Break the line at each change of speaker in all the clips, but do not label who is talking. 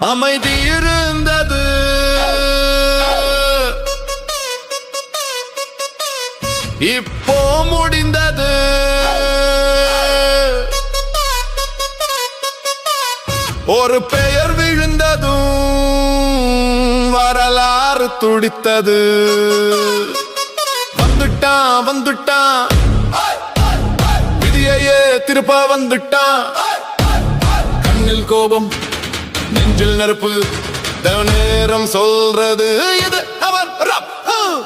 அமைதி இருந்தது. இப்போ முடிந்தது. ஒரு பெயர் விழுந்ததும் வரலாறு துடித்தது. வந்துட்டான் வந்துட்டான் விதியையே திருப்ப வந்துட்டான் கண்ணில் கோபம் நெஞ்சில் நெருப்பு நேரம் சொல்றது இது அவர்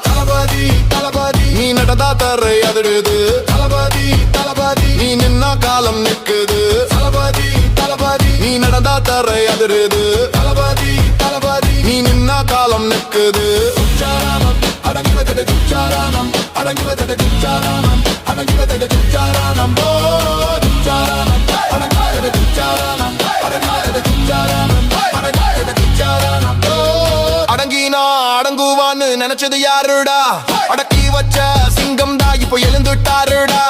தளபதி தளபதி. நீ நடந்தா தரை அதிடுது. தளபதி தளபதி. நீ நின்னா காலம் நிற்குது. தளபதி தளபதி. நீ நடந்தா தரை அதிருது தளபதி தளபதி. நீ நின்னா காலம் நிற்குது. உச்சாராமம் அடங்குவதட உச்சாராமம் அடங்குவதட உச்சாராமம் அடங்குவதட உச்சாராமம் போ நினைச்சது யாருடா? அடக்கி வச்ச சிங்கம் தான் இப்போ எழுந்துட்டாருடா.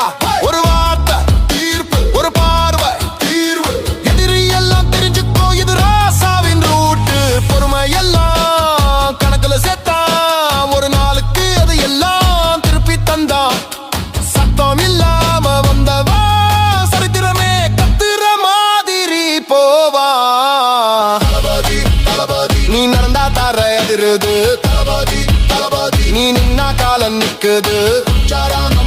ஒரு வார்த்தை தீர்ப்பு ஒரு பார்வை தீர்வு. எதிரி எல்லாம் தெரிஞ்சுக்கோ இது ராசாவின் ரூட்டு. பொறுமை எல்லாம் கணக்குல சேர்த்தா ஒரு நாளுக்கு அது எல்லாம் திருப்பி தந்தா. சத்தம் இல்லாம வந்தவா சரித்திரமே கத்துற மாதிரி போவா. நீ நடந்தா தர எதிருது நீ நின்னா காலம் நிக்குது. சாரானம்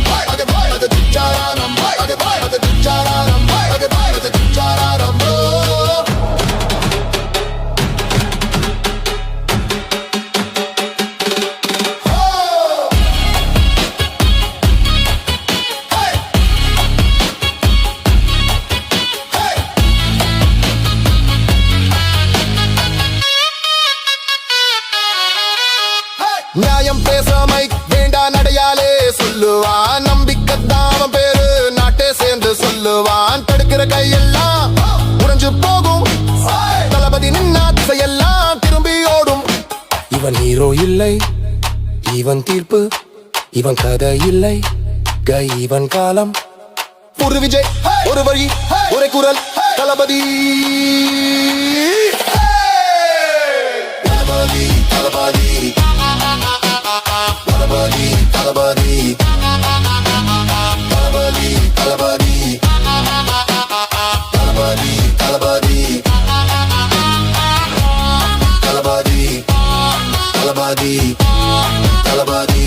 சொல்லுவான் கையெல்லாம் உறைஞ்சு போகும். தளபதி நின்னா திசையெல்லாம் திரும்பி ஓடும்.
இவன் ஹீரோ இல்லை இவன் தீர்ப்பு இவன் கதை இல்லை. கை இவன் காலம்.
ஒரு விஜய் ஒரு வழி ஒரே குரல் தளபதி. తలబాది తలబాది.